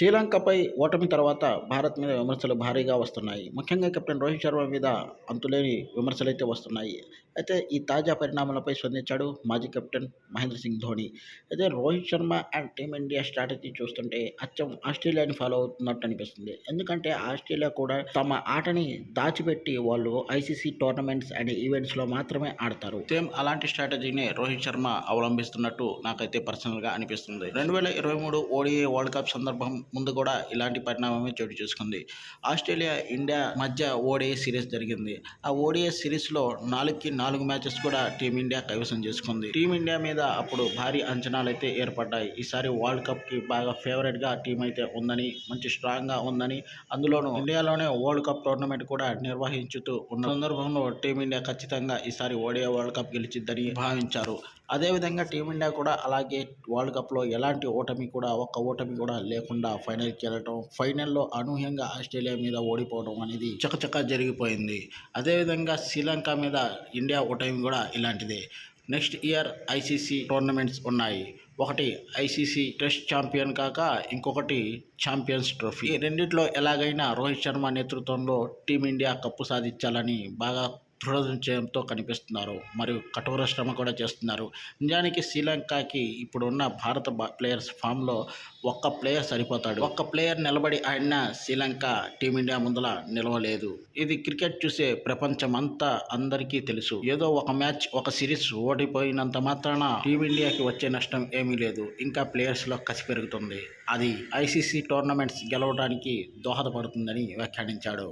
శ్రీలంకపై ఓటమి తర్వాత భారత్ మీద విమర్శలు భారీగా వస్తున్నాయి. ముఖ్యంగా కెప్టెన్ రోహిత్ శర్మ మీద అంతులేని విమర్శలైతే వస్తున్నాయి. అయితే ఈ తాజా పరిణామాలపై స్పందించాడు మాజీ కెప్టెన్ మహేంద్ర సింగ్ ధోని. అయితే Rohit Sharma and team India strategy చూస్తుంటే అచ్చం ఆస్ట్రేలియాని ఫాలో అవుతున్నట్టు అనిపిస్తుంది. ఎందుకంటే ఆస్ట్రేలియా కూడా తమ ఆటని దాచిపెట్టి వాళ్ళు ఐసీసీ టోర్నమెంట్స్ అండ్ ఈవెంట్స్లో మాత్రమే ఆడతారు. సేమ్ అలాంటి స్ట్రాటజీని రోహిత్ శర్మ అవలంబిస్తున్నట్టు నాకైతే పర్సనల్గా అనిపిస్తుంది. రెండు వేల ఇరవై మూడు ఓడిఐ వరల్డ్ కప్ సందర్భం ముందు కూడా ఇలాంటి పరిణామమే చోటు చేసుకుంది. ఆస్ట్రేలియా ఇండియా మధ్య ఓడిఐ సిరీస్ జరిగింది. ఆ ఓడిఐ సిరీస్లో నాలుగుకి నాలుగు మ్యాచెస్ కూడా టీమిండియా కైవసం చేసుకుంది. టీమిండియా మీద అప్పుడు భారీ అంచనాలు అయితే ఏర్పడ్డాయి. ఈసారి వరల్డ్ కప్కి బాగా ఫేవరెట్గా టీం అయితే ఉందని మంచి స్ట్రాంగ్గా ఉందని అందులోనూ ఇండియాలోనే వరల్డ్ కప్ టోర్నమెంట్ కూడా నిర్వహించుతూ ఉన్న సందర్భంలో టీమిండియా ఖచ్చితంగా ఈసారి ఓడియా వరల్డ్ కప్ గెలిచిద్దని భావించారు. అదేవిధంగా టీమిండియా కూడా అలాగే వరల్డ్ కప్లో ఎలాంటి ఓటమి కూడా ఒక్క ఓటమి కూడా లేకుండా ఫైనల్కి వెళ్ళటం ఫైనల్లో అనూహ్యంగా ఆస్ట్రేలియా మీద ఓడిపోవడం అనేది చకచకా జరిగిపోయింది. అదేవిధంగా శ్రీలంక మీద ఇండియా ఓటమి కూడా ఇలాంటిదే. నెక్స్ట్ ఇయర్ ఐసీసీ టోర్నమెంట్స్ ఉన్నాయి. ఒకటి ఐసీసీ టెస్ట్ ఛాంపియన్ కాక ఇంకొకటి ఛాంపియన్స్ ట్రోఫీ. రెండిట్లో ఎలాగైనా రోహిత్ శర్మ నేతృత్వంలో టీమిండియా కప్పు సాధించాలని బాగా దృఢ నిశ్చయంతో కనిపిస్తున్నారు. మరియు కఠోర శ్రమ కూడా చేస్తున్నారు. నిజానికి శ్రీలంకకి ఇప్పుడున్న భారత ప్లేయర్స్ ఫామ్లో ఒక్క ప్లేయర్ సరిపోతాడు. ఒక్క ప్లేయర్ నిలబడి ఆడిన శ్రీలంక టీమిండియా ముందల నిలవలేదు. ఇది క్రికెట్ చూసే ప్రపంచం అంతా అందరికీ తెలుసు. ఏదో ఒక మ్యాచ్ ఒక సిరీస్ ఓడిపోయినంత మాత్రాన టీమిండియాకి వచ్చే నష్టం ఏమీ లేదు. ఇంకా ప్లేయర్స్లో కసి పెరుగుతుంది. అది ఐసీసీ టోర్నమెంట్స్ గెలవడానికి దోహదపడుతుందని వ్యాఖ్యానించాడు.